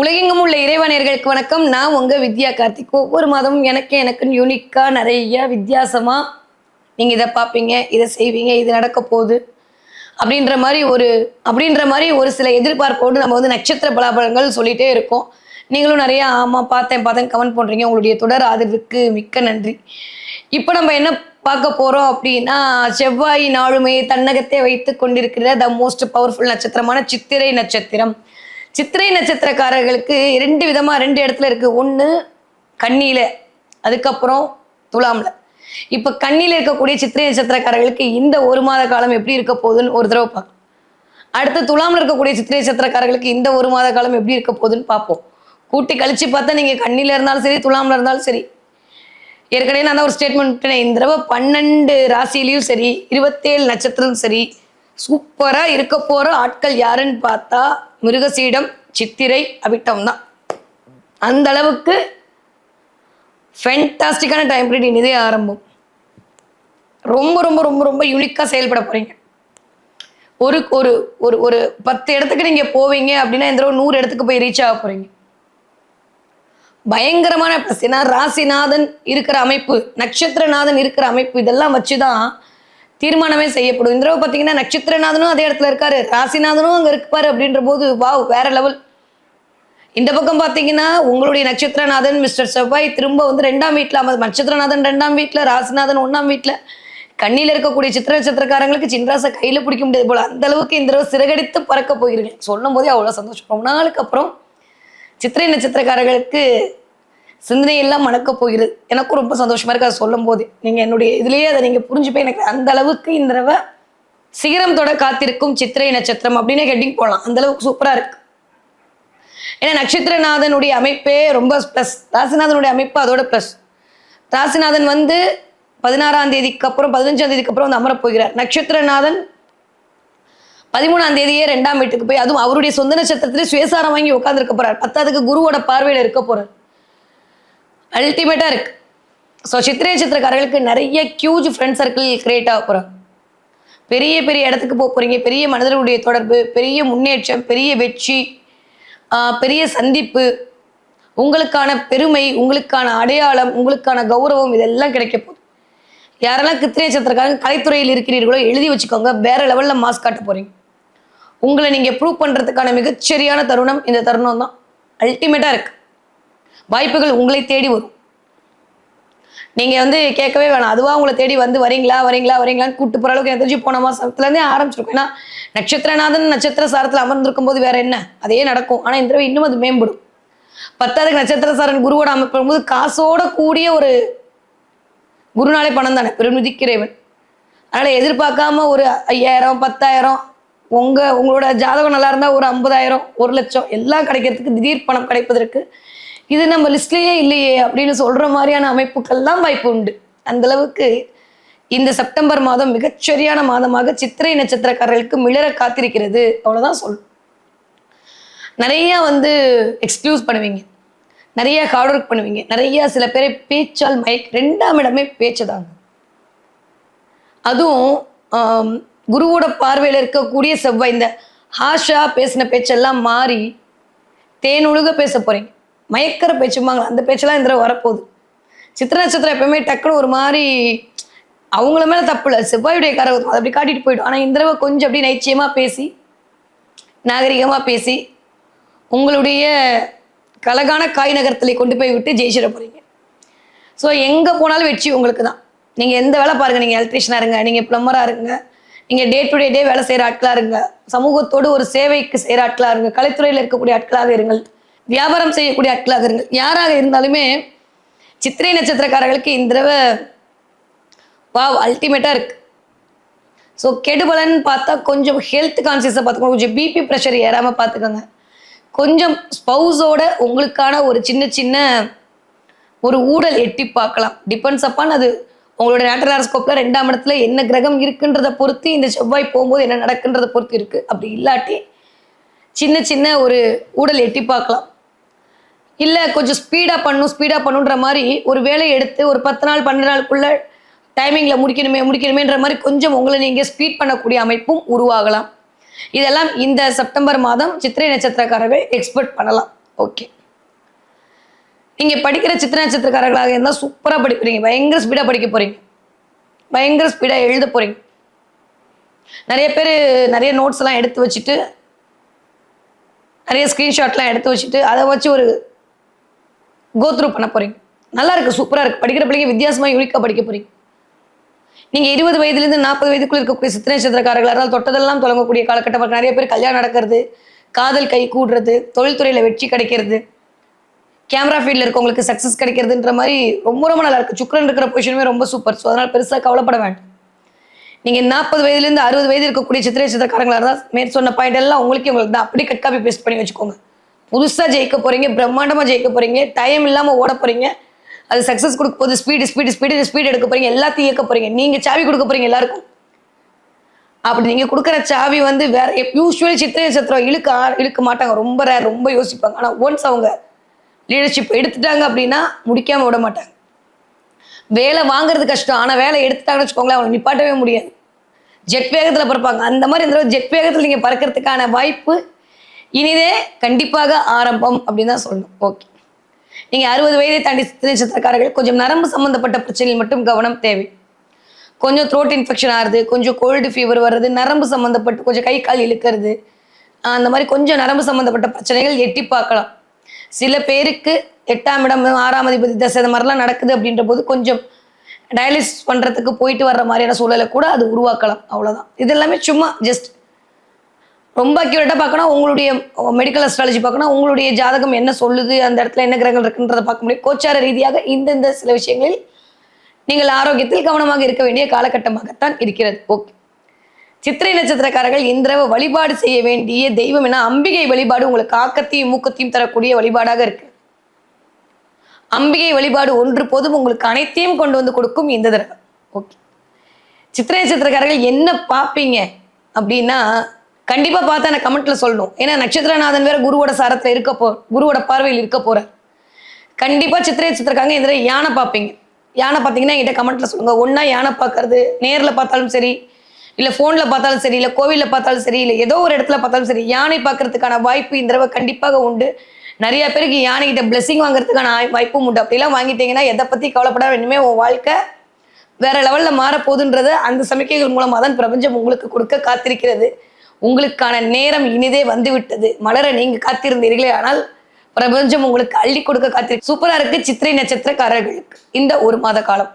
உலகெங்கும் உள்ள இறைவனர்களுக்கு வணக்கம். நான் உங்க வித்யா கார்த்திக். ஒவ்வொரு மாதமும் எனக்கு எனக்குன்னு யூனிக்கா நிறைய வித்தியாசமா நீங்க இதை பார்ப்பீங்க இதை செய்வீங்க இது நடக்க போகுது அப்படின்ற மாதிரி ஒரு அப்படின்ற மாதிரி ஒரு சில எதிர்பார்ப்போடு நம்ம வந்து நட்சத்திர பலாபலங்கள் சொல்லிட்டே இருக்கோம். நீங்களும் நிறைய ஆமா பார்த்தேன் பார்த்தேன் கமெண்ட் பண்றீங்க. உங்களுடைய தொடர் ஆதரவுக்கு மிக்க நன்றி. இப்போ நம்ம என்ன பார்க்க போறோம் அப்படின்னா செவ்வாய் நாளுமே தன்னகத்தை வைத்து கொண்டிருக்கிற த மோஸ்ட் பவர்ஃபுல் நட்சத்திரமான சித்திரை நட்சத்திரம். சித்திரை நட்சத்திரக்காரர்களுக்கு ரெண்டு விதமாக ரெண்டு இடத்துல இருக்குது ஒன்று கண்ணியில் அதுக்கப்புறம் துலாமில். இப்போ கண்ணியில் இருக்கக்கூடிய சித்திரை நட்சத்திரக்காரர்களுக்கு இந்த ஒரு மாத காலம் எப்படி இருக்க போகுதுன்னு ஒரு தடவை பார்க்கலாம். அடுத்து துலாமில் இருக்கக்கூடிய சித்திரை நட்சத்திரக்காரர்களுக்கு இந்த ஒரு மாத காலம் எப்படி இருக்க போகுதுன்னு பார்ப்போம். கூட்டி கழிச்சு பார்த்தா நீங்கள் கண்ணியில் இருந்தாலும் சரி துலாமில் இருந்தாலும் சரி. ஏற்கனவே நான் தான் ஒரு ஸ்டேட்மெண்ட் விட்டேன் இந்த தடவை பன்னெண்டு ராசியிலையும் சரி இருபத்தேழு நட்சத்திரம் சரி சூப்பரா இருக்க போற ஆட்கள் யாருன்னு பார்த்தா மிருகசீடம் சித்திரை அவிட்டம் தான். அந்த அளவுக்கு ஃபென்டாஸ்டிக்கான டைம் பீரியட் இனிதே ஆரம்பம். ரொம்ப ரொம்ப ரொம்ப ரொம்ப யூனிக்காக செயல்பட போறீங்க. ஒரு ஒரு ஒரு ஒரு பத்து இடத்துக்கு நீங்க போவீங்க அப்படின்னா இந்த நூறு இடத்துக்கு போய் ரீச் ஆக போறீங்க. பயங்கரமான ப்ளஸ் ஏன்னா ராசிநாதன் இருக்கிற அமைப்பு நட்சத்திரநாதன் இருக்கிற அமைப்பு இதெல்லாம் வச்சுதான் தீர்மானமே செய்யப்படும். இந்த தடவை பார்த்தீங்கன்னா நட்சத்திரநாதனும் அதே இடத்துல இருக்காரு. ராசிநாதனும் அங்கே இருப்பாரு அப்படின்ற போது வாவ் வேற லெவல் இந்த பக்கம் பார்த்தீங்கன்னா உங்களுடைய நட்சத்திரநாதன் மிஸ்டர் செவ்வாய் திரும்ப வந்து ரெண்டாம் வீட்டில் அமர் நட்சத்திரநாதன் ரெண்டாம் வீட்டில் ராசிநாதன் ஒன்றாம் வீட்டில் கண்ணியில் இருக்கக்கூடிய சித்திர நட்சத்திரக்காரங்களுக்கு சின்ராசை கையில் பிடிக்க முடியாது போல. அந்த அளவுக்கு இந்த தடவை சிறகடித்து பறக்க போகிறீர்கள். சொல்லும் போதே அவ்வளோ சந்தோஷம். ரொம்ப நாளுக்கு அப்புறம் சித்திரை நட்சத்திரக்காரர்களுக்கு சிந்தனையெல்லாம் மணக்க போகிறது எனக்கும் ரொம்ப சந்தோஷமாக இருக்குது அதை சொல்லும் போது நீங்கள் என்னுடைய இதுலேயே அதை நீங்கள் புரிஞ்சு போய் எனக்கு அந்த அளவுக்கு இந்த தடவை சிகரம் தொட காத்திருக்கும் சித்திரை நட்சத்திரம் அப்படின்னு ஹெட்டிங் போகலாம் அந்த அளவுக்கு சூப்பராக இருக்கு. ஏன்னா நட்சத்திரநாதனுடைய அமைப்பே ரொம்ப ப்ளஸ் ராசிநாதனுடைய அமைப்பு அதோட ப்ளஸ் ராசிநாதன் வந்து பதினாறாம் தேதிக்கு அப்புறம் பதினஞ்சாம் தேதிக்கு அப்புறம் வந்து அமரப் போகிறார். நட்சத்திரநாதன் பதிமூணாம் தேதியே ரெண்டாம் வீட்டுக்கு போய் அதுவும் அவருடைய சொந்த நட்சத்திரத்திலே சுயசாரம் வாங்கி உட்காந்துருக்க போறார். பத்தாவதுக்கு குருவோட பார்வையில் இருக்க போறார். அல்டிமேட்டாக இருக்கு. ஸோ சித்திரை சித்திரக்காரர்களுக்கு நிறைய ஹியூஜ் ஃப்ரெண்ட் சர்க்கிள் கிரியேட் ஆக போகிறாங்க பெரிய பெரிய இடத்துக்கு போக போகிறீங்க பெரிய மனிதர்களுடைய தொடர்பு பெரிய முன்னேற்றம் பெரிய வெற்றி பெரிய சந்திப்பு உங்களுக்கான பெருமை உங்களுக்கான அடையாளம் உங்களுக்கான கௌரவம் இதெல்லாம் கிடைக்க போகுது. யாரெல்லாம் கித்திரை நட்சத்திரக்காரங்க கலைத்துறையில் இருக்கிறீர்களோ எழுதி வச்சுக்கோங்க. வேற லெவலில் மாஸ் காட்ட போகிறீங்க உங்களை நீங்கள் ப்ரூவ் பண்ணுறதுக்கான மிகச்சரியான தருணம் இந்த தருணம் தான் அல்டிமேட்டாக இருக்குது வாய்ப்புகள் உங்களை தேடி வரும். நீங்க வந்து கேட்கவே வேணாம். அதுவா உங்களை தேடி வந்து வரீங்களா வரீங்களா வரீங்களான்னு கூட்டு போற அளவுக்கு எனக்கு தெரிஞ்சு போன மாசத்துல இருந்தே ஆரம்பிச்சிருக்கும். ஏன்னா நட்சத்திரநாதன் நட்சத்திர சாரத்துல அமர்ந்திருக்கும் போது வேற என்ன? அதே நடக்கும். ஆனா இந்த தடவை இன்னும் அது மேம்படும். பத்தாவதுக்கு நட்சத்திர சாரன் குருவோட அமைப்பும் போது காசோட கூடிய ஒரு குருநாளே பணம் தானே. பெருமிதிக்கிறேவன் அதனால எதிர்பார்க்காம ஒரு ஐயாயிரம் பத்தாயிரம் உங்க உங்களோட ஜாதகம் நல்லா இருந்தா ஒரு ஐம்பதாயிரம் ஒரு லட்சம் எல்லாம் கிடைக்கிறதுக்கு திடீர் பணம் கிடைப்பதற்கு இது நம்ம லிஸ்ட்லேயே இல்லையே அப்படின்னு சொல்கிற மாதிரியான அமைப்புக்கெல்லாம் வாய்ப்பு உண்டு. அந்த அளவுக்கு இந்த செப்டம்பர் மாதம் மிகச்சரியான மாதமாக சித்திரை நட்சத்திரக்காரர்களுக்கு மிளற காத்திருக்கிறது. அவ்வளோதான் சொல் நிறையா வந்து எக்ஸ்க்யூஸ் பண்ணுவீங்க. நிறைய ஹார்ட் ஒர்க் பண்ணுவீங்க. நிறையா சில பேரை பேச்சால் மயக் ரெண்டாம் இடமே பேச்சு தாங்க அதுவும் குருவோட பார்வையில் இருக்கக்கூடிய செவ்வாய் இந்த ஹாஷா பேசின பேச்செல்லாம் மாறி தேனுழுக பேச போகிறீங்க மயக்கிற பேச்சுமாங்களா அந்த பேச்செல்லாம் இந்த தடவை வரப்போகுது. சித்திர நட்சத்திரம் எப்பவுமே டக்குன்னு ஒரு மாதிரி அவங்கள மேல தப்பு இல்லை. செவ்வாயுடைய கரகம் அதை அப்படி காட்டிட்டு போயிடும். ஆனால் இந்த தடவை கொஞ்சம் அப்படி நைச்சியமா பேசி நாகரிகமா பேசி உங்களுடைய கலகான காய் நகரத்தில் கொண்டு போய் விட்டு ஜெயிச்சிட போறீங்க. ஸோ எங்கே போனாலும் வெற்றி உங்களுக்கு தான். நீங்கள் எந்த வேலை பாருங்க. நீங்கள் எலக்ட்ரிஷனாக இருங்க. நீங்கள் ப்ளம்பராக இருங்க. நீங்கள் டே டு டே டே வேலை செய்கிற ஆட்களாக இருங்க. சமூகத்தோடு ஒரு சேவைக்கு செய்கிற ஆட்களாக இருங்க. கலைத்துறையில் இருக்கக்கூடிய ஆட்களாக இருங்கள். வியாபாரம் செய்யக்கூடிய ஆட்களாக இருந்தது யாராக இருந்தாலுமே சித்திரை நட்சத்திரக்காரர்களுக்கு இந்த தடவை வாவ் அல்டிமேட்டாக இருக்கு. ஸோ கெடுபலன்னு பார்த்தா கொஞ்சம் ஹெல்த் கான்சியஸை பார்த்துக்கோங்க. கொஞ்சம் பிபி ப்ரெஷர் ஏறாமல் பார்த்துக்கோங்க. கொஞ்சம் ஸ்பௌஸோட உங்களுக்கான ஒரு சின்ன சின்ன ஒரு ஊழல் எட்டி பார்க்கலாம். டிபெண்ட்ஸ் அப்பான் அது உங்களோட நேட்டர் ஹாரஸ்கோப்பில் ரெண்டாம் இடத்துல என்ன கிரகம் இருக்குன்றதை பொறுத்து இந்த செவ்வாய் போகும்போது என்ன நடக்குன்றதை பொறுத்து இருக்குது அப்படி இல்லாட்டி சின்ன சின்ன ஒரு ஊழல் எட்டி பார்க்கலாம். இல்லை கொஞ்சம் ஸ்பீடாக பண்ணும் ஸ்பீடாக பண்ணுன்ற மாதிரி ஒரு வேலையை எடுத்து ஒரு பத்து நாள் பன்னெண்டு நாளுக்குள்ள டைமிங்கில் முடிக்கணுமே முடிக்கணுமேன்ற மாதிரி கொஞ்சம் உங்களை நீங்கள் ஸ்பீட் பண்ணக்கூடிய அமைப்பும் உருவாகலாம். இதெல்லாம் இந்த செப்டம்பர் மாதம் சித்திரை நட்சத்திரக்காரர்கள் எக்ஸ்பெக்ட் பண்ணலாம். ஓகே நீங்கள் படிக்கிற சித்திரை நட்சத்திரக்காரர்களாக இருந்தால் சூப்பராக படிக்கிறீங்க பயங்கர ஸ்பீடாக படிக்க போகிறீங்க பயங்கர ஸ்பீடாக எழுத போகிறீங்க நிறைய பேர் நிறைய நோட்ஸ் எல்லாம் எடுத்து வச்சுட்டு நிறைய ஸ்க்ரீன்ஷாட்லாம் எடுத்து வச்சுட்டு அதை வச்சு ஒரு கோத்ரூ பண்ண போறீங்க. நல்லா இருக்கு சூப்பரா இருக்கு. படிக்கிற பிள்ளைங்க வித்தியாசமா யூனிக்கா படிக்க போறீங்க. நீங்க இருபது வயதுலேருந்து நாற்பது வயதுக்குள்ள இருக்கக்கூடிய சித்திரை நட்சத்திரக்காரர்களாக இருந்தால் தொட்டதெல்லாம் தொடங்கக்கூடிய காலகட்டம் நிறைய பேர் கல்யாணம் நடக்கிறது காதல் கை கூடுறது தொழில்துறையில வெற்றி கிடைக்கிறது கேமரா ஃபீல்டில் இருக்கவங்களுக்கு சக்ஸஸ் கிடைக்கிறதுன்ற மாதிரி ரொம்ப ரொம்ப நல்லா இருக்கு. சுக்கரன் இருக்கிற பொசிஷனுமே ரொம்ப சூப்பர் ஸோ அதனால் பெருசாக கவலைப்பட வேண்டாம். நீங்கள் நாற்பது வயதுலேருந்து அறுபது வயது இருக்கக்கூடிய சித்திரை சித்திரக்காரங்களாக இருந்தால் மேற் சொன்ன பாயிண்ட் எல்லாம் உங்களுக்கு உங்களுக்கு தான். அப்படி கட் காப்பி பேஸ்ட் பண்ணி வச்சுக்கோங்க. புதுசாக ஜெயிக்க போகிறீங்க பிரம்மாண்டமாக ஜெயிக்க போகிறீங்க டைம் இல்லாமல் ஓட போகிறீங்க அது சக்ஸஸ் கொடுக்க போது ஸ்பீடு ஸ்பீடு ஸ்பீடு ஸ்பீடு எடுக்க போகிறீங்க எல்லாத்தையும் இயக்க போகிறீங்க நீங்கள் சாவி கொடுக்க போகிறீங்க எல்லாருக்கும். அப்படி நீங்கள் கொடுக்குற சாவி வந்து வேற யூஸ்வலி சித்திரை நட்சத்திரம் இழுக்க இழுக்க மாட்டாங்க. ரொம்ப ரேர் ரொம்ப யோசிப்பாங்க. ஆனால் ஒன்ஸ் அவங்க லீடர்ஷிப் எடுத்துட்டாங்க அப்படின்னா முடிக்காமல் விட மாட்டாங்க. வேலை வாங்குறது கஷ்டம். ஆனால் வேலை எடுத்துட்டாங்கன்னு வச்சுக்கோங்களேன் அவங்க நிப்பாட்டவே முடியாது. ஜெட் வேகத்தில் பறப்பாங்க. அந்த மாதிரி இந்த ஜெட் வேகத்தில் நீங்கள் பறக்கிறதுக்கான வாய்ப்பு இனிதே கண்டிப்பாக ஆரம்பம் அப்படின்னு தான் சொல்லணும். ஓகே நீங்கள் அறுபது வயதை தாண்டி சித்திரை நட்சத்திரக்காரர்கள் கொஞ்சம் நரம்பு சம்மந்தப்பட்ட பிரச்சனையில் மட்டும் கவனம் தேவை. கொஞ்சம் த்ரோட் இன்ஃபெக்ஷன் ஆகுது கொஞ்சம் கோல்டு ஃபீவர் வர்றது நரம்பு சம்மந்தப்பட்டு கொஞ்சம் கை கால் இழுக்கிறது அந்த மாதிரி கொஞ்சம் நரம்பு சம்மந்தப்பட்ட பிரச்சனைகள் எட்டி பார்க்கலாம். சில பேருக்கு எட்டாம் இடம் ஆறாம் அதிபதி தசை இந்த மாதிரிலாம் நடக்குது அப்படின்ற போது கொஞ்சம் டயாலிசிஸ் பண்ணுறதுக்கு போயிட்டு வர்ற மாதிரியான சூழலை கூட அது உருவாக்கலாம். அவ்வளோதான் இதெல்லாமே சும்மா ஜஸ்ட் ரொம்ப அக்யூரேட்டாக பார்க்கணும் உங்களுடைய மெடிக்கல் அஸ்ட்ராலஜி பார்க்கணும் உங்களுடைய ஜாதகம் என்ன சொல்லுது அந்த இடத்துல என்ன கிரகங்கள் இருக்குன்றதை பார்க்க முடியும். கோச்சார ரீதியாக இந்தந்த சில விஷயங்களில் நீங்கள் ஆரோக்கியத்தில் கவனமாக இருக்க வேண்டிய காலகட்டமாகத்தான் இருக்கிறது. ஓகே. சித்திரை நட்சத்திரக்காரர்கள் இந்திரவ வழிபாடு செய்ய வேண்டிய தெய்வம் என அம்பிகை வழிபாடு உங்களுக்கு ஆக்கத்தையும் மூக்கத்தையும் தரக்கூடிய வழிபாடாக இருக்கு. அம்பிகை வழிபாடு ஒன்று போதும் உங்களுக்கு அனைத்தையும் கொண்டு வந்து கொடுக்கும் இந்த தடவை. ஓகே. சித்திரை நட்சத்திரக்காரர்கள் என்ன பார்ப்பீங்க அப்படின்னா கண்டிப்பாக பார்த்தா எனக்கு கமெண்ட்ல சொல்லணும். ஏன்னா நட்சத்திரநாதன் வேற குருவோட சாரத்தில் இருக்க போ குருவோட பார்வையில் இருக்க போகிறார் கண்டிப்பாக சித்திரை சித்திரக்காங்க இந்த யானை பார்ப்பீங்க. யானை பார்த்தீங்கன்னா என்கிட்ட கமெண்ட்ல சொல்லுங்கள் ஒன்றா யானை பார்க்கறது நேரில் பார்த்தாலும் சரி இல்லை ஃபோனில் பார்த்தாலும் சரி இல்லை கோவிலில் பார்த்தாலும் சரி இல்லை ஏதோ ஒரு இடத்துல பார்த்தாலும் சரி யானை பார்க்கறதுக்கான வாய்ப்பு இந்த தடவை கண்டிப்பாக உண்டு. நிறைய பேருக்கு யானைகிட்ட பிளெஸிங் வாங்குறதுக்கான வாய்ப்பும் உண்டு. அப்படிலாம் வாங்கிட்டீங்கன்னா எதை பற்றி கவலைப்பட வேண்டுமே உன் வாழ்க்கை வேற லெவலில் மாறப்போகுதுன்றது அந்த சமிக்கைகள் மூலமாக தான் பிரபஞ்சம் உங்களுக்கு கொடுக்க காத்திருக்கிறது. உங்களுக்கான நேரம் இனிதே வந்துவிட்டது. மலர நீங்க காத்திருந்தீர்களே ஆனால் பிரபஞ்சம் உங்களுக்கு அள்ளி கொடுக்க காத்திரு சூப்பரா இருக்கு சித்திரை நட்சத்திரக்காரர்களுக்கு. இந்த ஒரு மாத காலம்.